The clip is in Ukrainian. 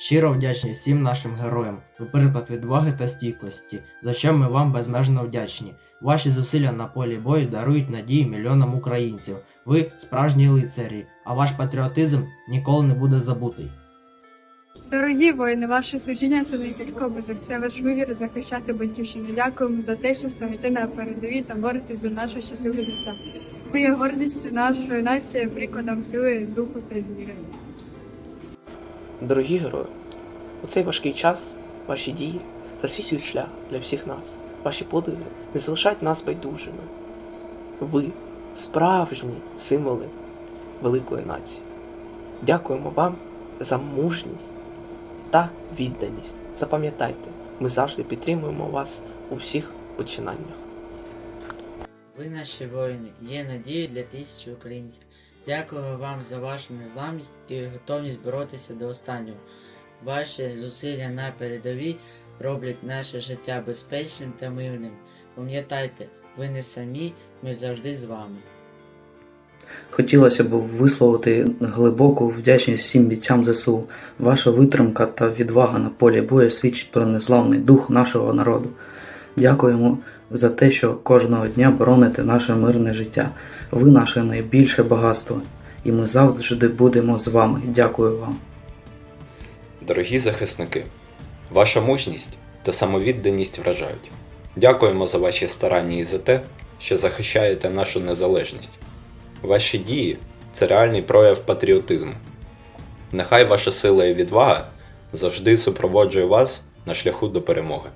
Щиро вдячні всім нашим героям, ви приклад відваги та стійкості, за що ми вам безмежно вдячні. Ваші зусилля на полі бою дарують надії мільйонам українців. Ви справжні лицарі, а ваш патріотизм ніколи не буде забутий. Дорогі воїни, ваше служіння це не тільки обов'язок, це ваш вибір захищати батьківщину. Дякуємо за те, що стоїте на передовій та боретесь за наше щасливе життя. Ви є гордістю нашої нації, прикладом сили, духу та віри. Дорогі герої, у цей важкий час ваші дії засвічують шлях для всіх нас. Ваші подвиги не залишають нас байдужими. Ви справжні символи великої нації. Дякуємо вам за мужність та відданість. Запам'ятайте, ми завжди підтримуємо вас у всіх починаннях. Ви наші воїни, є надією для тисячі українців. Дякую вам за вашу незламність і готовність боротися до останнього. Ваші зусилля на передовій роблять наше життя безпечним та мирним. Пам'ятайте, ви не самі, ми завжди з вами. Хотілося б висловити глибоку вдячність всім бійцям ЗСУ. Ваша витримка та відвага на полі бою свідчить про незламний дух нашого народу. Дякуємо за те, що кожного дня бороните наше мирне життя. Ви наше найбільше багатство, і ми завжди будемо з вами. Дякую вам. Дорогі захисники, ваша мужність та самовідданість вражають. Дякуємо за ваші старання і за те, що захищаєте нашу незалежність. Ваші дії це реальний прояв патріотизму. Нехай ваша сила і відвага завжди супроводжує вас на шляху до перемоги.